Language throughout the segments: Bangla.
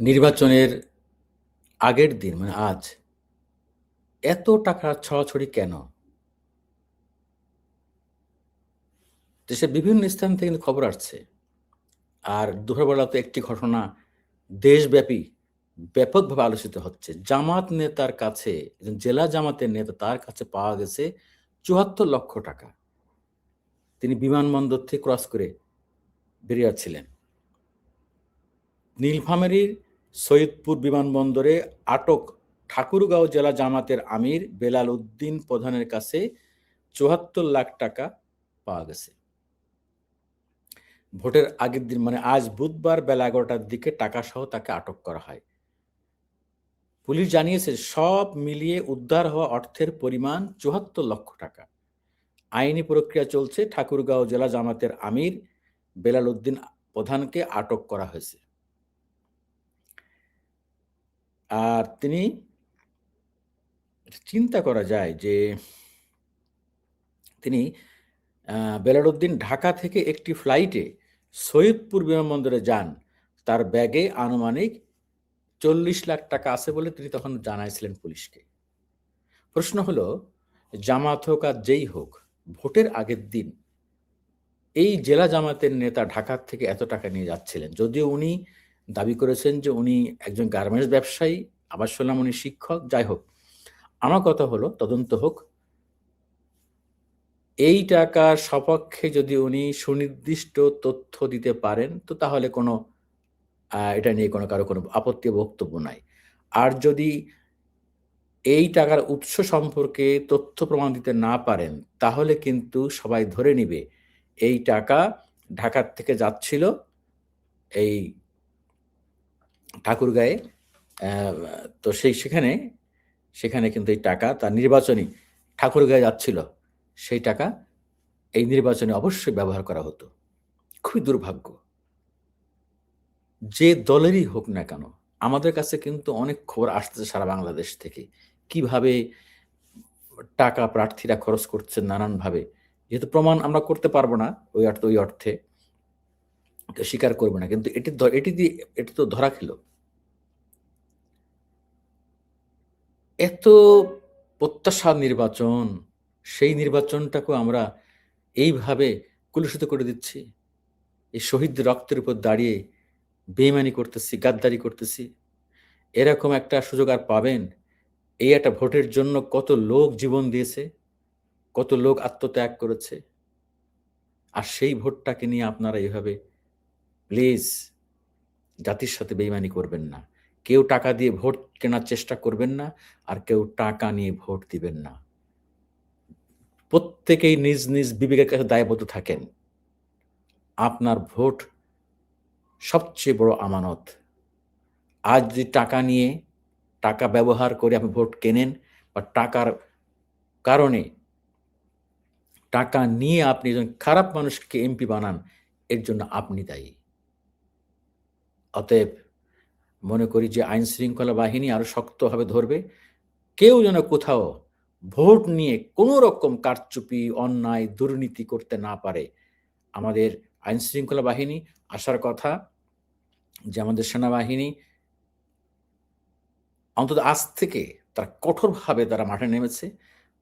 নির্বাচনের আগের দিন মানে আজ, এত টাকা ছড়াছড়ি কেন? দেশের বিভিন্ন স্থান থেকে কিন্তু খবর আসছে। আর দুপুরবেলা তো একটি ঘটনা দেশব্যাপী ব্যাপকভাবে আলোচিত হচ্ছে। জামাত নেতার কাছে জেলা জামাতের নেতা তার কাছে পাওয়া গেছে চুয়াত্তর লক্ষ টাকা। তিনি বিমানবন্দর থেকে ক্রস করে বেরিয়ে যাচ্ছিলেন। নীলফামারীর সৈয়দপুর বিমানবন্দরে আটক ঠাকুরগাঁও জেলা জামাতের আমির বেলাল উদ্দিন প্রধানের কাছে চুয়াত্তর লাখ টাকা পাওয়া গেছে। ভোটের আগের দিন মানে আজ বুধবার বেলা এগারোটার দিকে টাকা সহ তাকে আটক করা হয়। পুলিশ জানিয়েছে, সব মিলিয়ে উদ্ধার হওয়া অর্থের পরিমাণ চুয়াত্তর লক্ষ টাকা। আইনি প্রক্রিয়া চলছে, ঠাকুরগাঁও জেলা জামাতের আমির বেলাল উদ্দিন প্রধানকে আটক করা হয়েছে। আর তিনি চিন্তা করা যায় যে তিনি বেলারুদ্দিন ঢাকা থেকে একটি ফ্লাইটে সৈয়দপুর বিমানবন্দরে যান। তার ব্যাগে আনুমানিক চল্লিশ লাখ টাকা আছে বলে তিনি তখন জানাইছিলেন পুলিশকে। প্রশ্ন হলো, জামাত হোক আর যেই হোক, ভোটের আগের দিন এই জেলা জামাতের নেতা ঢাকার থেকে এত টাকা নিয়ে যাচ্ছিলেন। যদিও উনি দাবি করেছেন যে উনি একজন গার্মেন্টস ব্যবসায়ী আবার শুনলাম উনি শিক্ষক, যাই হোক। আমার কথা হলো, তদন্ত হোক, এই টাকার সপক্ষে যদি উনি সুনির্দিষ্ট তথ্য দিতে পারেন, তো তাহলে কোনো এটা নিয়ে কোনো কারও কোনো আপত্তি বক্তব্য নাই। আর যদি এই টাকার উৎস সম্পর্কে তথ্য প্রমাণ দিতে না পারেন, তাহলে কিন্তু সবাই ধরে নিবে, এই টাকা ঢাকার থেকে যাচ্ছিল, এই ঠাকুরগাঁয়ে তো সেই সেখানে সেখানে কিন্তু এই টাকা, তার নির্বাচনী ঠাকুরগাঁয়ে যাচ্ছিল, সেই টাকা এই নির্বাচনে অবশ্যই ব্যবহার করা হতো। খুবই দুর্ভাগ্য। যে দলেরই হোক না কেন, আমাদের কাছে কিন্তু অনেক খবর আসতেছে সারা বাংলাদেশ থেকে। কীভাবে টাকা প্রার্থীরা খরচ করছে নানানভাবে, যেহেতু প্রমাণ আমরা করতে পারব না ওই অর্থে ওই অর্থে। স্বীকার করবে না। কিন্তু এটি এটি দিয়ে, এটি তো ধরা খেল। এত প্রত্যাশা নির্বাচন, সেই নির্বাচনটাকেও আমরা এইভাবে কুলুষিত করে দিচ্ছি। এই শহীদদের রক্তের উপর দাঁড়িয়ে বেইমানি করতেছি, গাদ্দারি করতেছি। এরকম একটা সুযোগ আর পাবেন। এই একটা ভোটের জন্য কত লোক জীবন দিয়েছে, কত লোক আত্মত্যাগ করেছে। আর সেই ভোটটাকে নিয়ে আপনারা এইভাবে প্লিজ জাতির সাথে বেইমানি করবেন না। কেউ টাকা দিয়ে ভোট কেনার চেষ্টা করবেন না আর কেউ টাকা নিয়ে ভোট দিবেন না। প্রত্যেকেই নিজ নিজ বিবেকের কাছে দায়বদ্ধ থাকেন। আপনার ভোট সবচেয়ে বড় আমানত। আজ যদি টাকা নিয়ে টাকা ব্যবহার করে আপনি ভোট কেনেন বা টাকার কারণে টাকা নিয়ে আপনি একজন খারাপ মানুষকে এমপি বানান, এর জন্য আপনি দায়ী। অতএব মনে করি যে আইন শৃঙ্খলা বাহিনী আরও শক্তভাবে ধরবে। কেউ যেন কোথাও ভোট নিয়ে কোনো রকম কারচুপি, অন্যায়, দুর্নীতি করতে না পারে। আমাদের আইন শৃঙ্খলা বাহিনী আসার কথা যে আমাদের সেনাবাহিনী অন্তত আজ থেকে তারা কঠোরভাবে তারা মাঠে নেমেছে।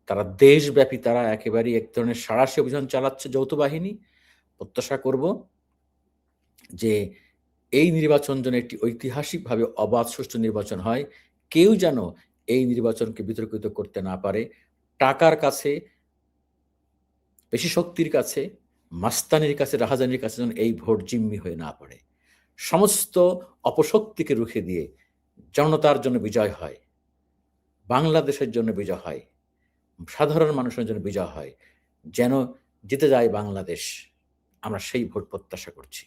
তারা দেশব্যাপী তারা একেবারেই এক ধরনের সারাশি অভিযান চালাচ্ছে যৌথ বাহিনী। প্রত্যাশা করব যে এই নির্বাচন যেন একটি ঐতিহাসিকভাবে অবাধ সুষ্ঠু নির্বাচন হয়, কেউ যেন এই নির্বাচনকে বিতর্কিত করতে না পারে। টাকার কাছে বেশি শক্তির কাছে, মাস্তানির কাছে, রাহাজানির কাছে যেন এই ভোট জিম্মি হয়ে না পড়ে। সমস্ত অপশক্তিকে রুখে দিয়ে জনতার জন্য বিজয় হয়, বাংলাদেশের জন্য বিজয় হয়, সাধারণ মানুষের জন্য বিজয় হয়। যেন জিতে যায় বাংলাদেশ, আমরা সেই ভোট প্রত্যাশা করছি।